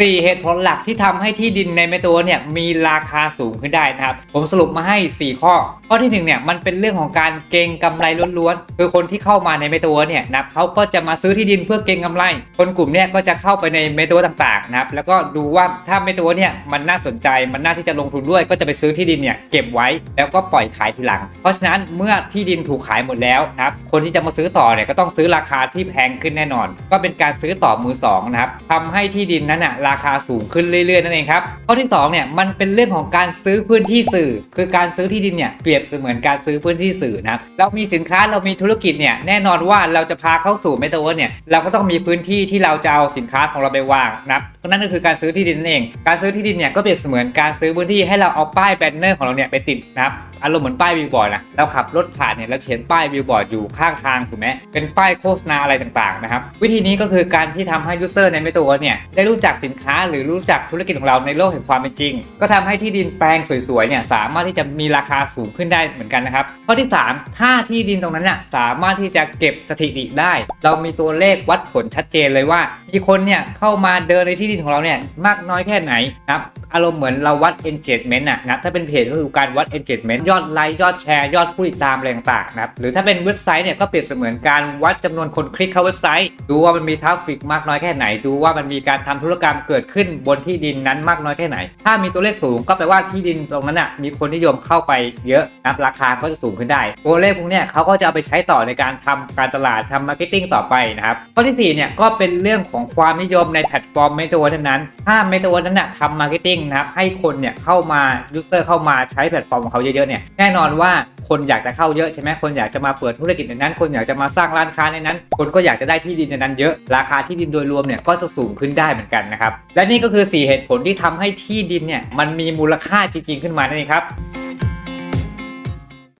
4 เหตุผลหลักที่ทำให้ที่ดินในเมโตเนี่ยมีราคาสูงขึ้นได้นะครับ ผมสรุปมาให้ 4 ข้อ ข้อที่1เนี่ยมันเป็นเรื่องของการเก็งกำไรล้วนๆ คือคนที่เข้ามาในเมโตเนี่ยนับเขาก็จะมาซื้อที่ดินเพื่อเก็งกำไร คนกลุ่มเนี่ยก็จะเข้าไปในเมโตต่างๆนะครับ แล้วก็ดูว่าถ้าเมโตเนี่ยมันน่าสนใจมันน่าที่จะลงทุนด้วย ก็จะไปซื้อที่ดินเนี่ยเก็บไว้ แล้วก็ปล่อยขายทีหลัง เพราะฉะนั้นเมื่อที่ดินถูกขายหมดแล้วนะครับ คนที่จะมาซื้อต่อเนี่ยก็ต้องซื้อราคาที่แพงขึ้นแน่นอน ก็เป็นการซื้อต่อมือสองนะครับทำให้ที่ดินนั้นอะราคาสูงขึ้นเรื่อยๆ นั่นเองครับ ข้อที่2เนี่ยมันเป็นเรื่องของการซื้อพื้นที่สื่อ คือการซื้อที่ดินเนี่ยเปรียบเสมือนการซื้อพื้นที่สื่อนะครับเรามีสินค้าเรามีธุรกิจเนี่ยแน่นอนว่าเราจะพาเข้าสู่เมตาเวิร์สเนี่ยเราก็ต้องมีพื้นที่ที่เราจะเอาสินค้าของเราไปวางนะครับนั่นก็คือการซื้อที่ดินนั่นเอง การซื้อที่ดินเนี่ยก็เปรียบเสมือนการซื้อพื้นที่ให้เราเอาป้ายแบนเนอร์ของเราเนี่ยไปติดนะครับอารมณ์เหมือนป้ายวิวบอร์ดนะเราขับรถผ่านเนี่ยเราเขียนป้ายวิวบอร์ดอยู่ข้างทางถูกไหมเป็นป้ายโฆษณาอะไรต่างๆนะครับวิธีนี้ก็คือการที่ทำให้ยูเซอร์ในเมตาเวิร์สเนี่ยได้รู้จักสินค้าหรือรู้จักธุรกิจของเราในโลกแห่งความเป็นจริง ก็ทำให้ที่ดินแปลงสวยๆเนี่ยสามารถที่จะมีราคาสูงขึ้นได้เหมือนกันนะครับข้อที่ 3 ถ้าที่ดินตรงนั้นน่ะสามารถที่จะเก็บสถิติได้ เรามีตัวเลขวัดผลชัดเจนเลยว่า มีคนเนี่ยเข้ามาเดินในที่ดินของเราเนี่ยมากน้อยแค่ไหนนะครับอารมณ์เหมือนเราวัด engagement อะนะถ้าเป็นเพจก็คือการวัด engagement ยอดไลค์ยอดแชร์ยอดผู้ติดตามอะไรต่างๆนะครับหรือถ้าเป็นเว็บไซต์เนี่ยก็เปรียบเสมือนการวัดจำนวนคนคลิกเข้าเว็บไซต์ ดูว่ามันมีทราฟฟิกมากน้อยแค่ไหน ดูว่ามันมีการทำธุรกรรมเกิดขึ้นบนที่ดินนั้นมากน้อยแค่ไหน ถ้ามีตัวเลขสูงก็แปลว่าที่ดินตรงนั้นอะมีคนนิยมเข้าไปเยอะนะครับราคาก็จะสูงขึ้นได้ ตัวเลขพวกเนี้ยเขาก็จะเอาไปใช้ต่อในการทำการตลาดทำมาร์เก็ตติ้งต่อไปนะครับข้อที่สี่เนี่ยก็เป็นเรื่องของความนิยมในแพลตฟอร์มเมตาเวิร์สนั้นถ้าเมตาเวิร์สนั้นนะทำมาร์เก็ตติ้งนะครับให้คนเนี่ยเข้ามายูเซอร์เข้ามาใช้แพลตฟอร์มของเขาเยอะๆเนี่ยแน่นอนว่าคนอยากจะเข้าเยอะใช่ไหมคนอยากจะมาเปิดธุรกิจในนั้น คนอยากจะมาสร้างร้านค้าในนั้น คนก็อยากจะได้ที่ดินในนั้นเยอะ ราคาที่ดินโดยรวมเนี่ยก็จะสูงขึ้นได้เหมือนกันนะครับและนี่ก็คือ 4 เหตุผลที่ทำให้ที่ดินเนี่ยมันมีมูลค่าจริงๆขึ้นมานั่นเองครับ